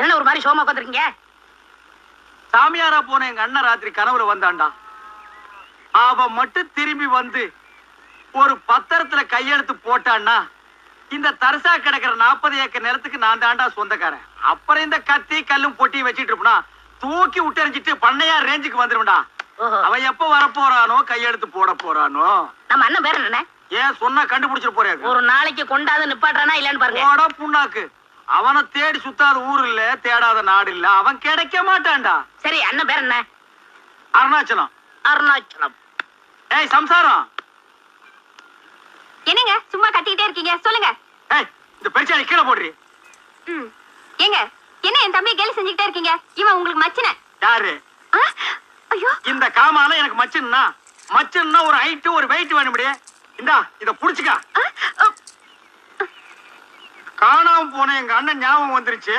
என்ன ஒரு மாதிரி சோமா உட்காந்துருக்கீங்க சாமியாரா போன எங்க அண்ணன் ராத்திரி கனவுல வந்தான்டா. அவ மட்டும் திரும்பி வந்து ஒரு பத்திரத்துல கையெழுத்து போட்டான்னா இந்த தரிசா கிடக்கிற நாற்பது ஏக்கர் நிலத்துக்கு நான் தாண்டா சொந்தக்காரன். அப்புறம் இந்த கத்தி கல்லும் பொட்டியும் வச்சிட்டு இருப்பா தூக்கி விட்டெறிஞ்சிட்டு பண்ணையார் ரேஞ்சுக்கு வந்துருவா அவன் எப்ப வர போறானோ கையெழுத்து போட போறானோ. நம்ம அண்ணன் பேர் என்ன ஏன் சொன்னா கண்டுபிடிச்சிட்டு போறியா? ஒரு நாளைக்கு கொண்டாந்து நிப்பாட்டுறானா இல்லன்னு பாருங்க. புண்ணாக்கு. அவனை தேடி சுத்தாத ஊர் இல்ல தேடாத நாடு இல்ல. அவன் கிடைக்க மாட்டான்டா. சரி அண்ணன் பேர் என்ன? அருணாச்சலம். அருணாச்சலம். ஏய் சம்சாரம். என்னங்க சும்மா கத்திக்கிட்டே இருக்கீங்க? சொல்லுங்க. ஏய் இந்த பெருச்சாளி கீழே போடுறி. ம் ஏங்க என்ன என் தம்பியை கேலி செஞ்சுக்கிட்டே இருக்கீங்க? இவன் உங்களுக்கு மச்சின. யாரு? ஐயோ. இந்த காமால எனக்கு மச்சன்னா மச்சன்னா ஒரு ஹைட்டு ஒரு வெயிட் வேணும்படி இந்தா இத புடிச்சுக்க. காணாம போன எங்க அண்ணன் ஞாபகம் வந்துருச்சு.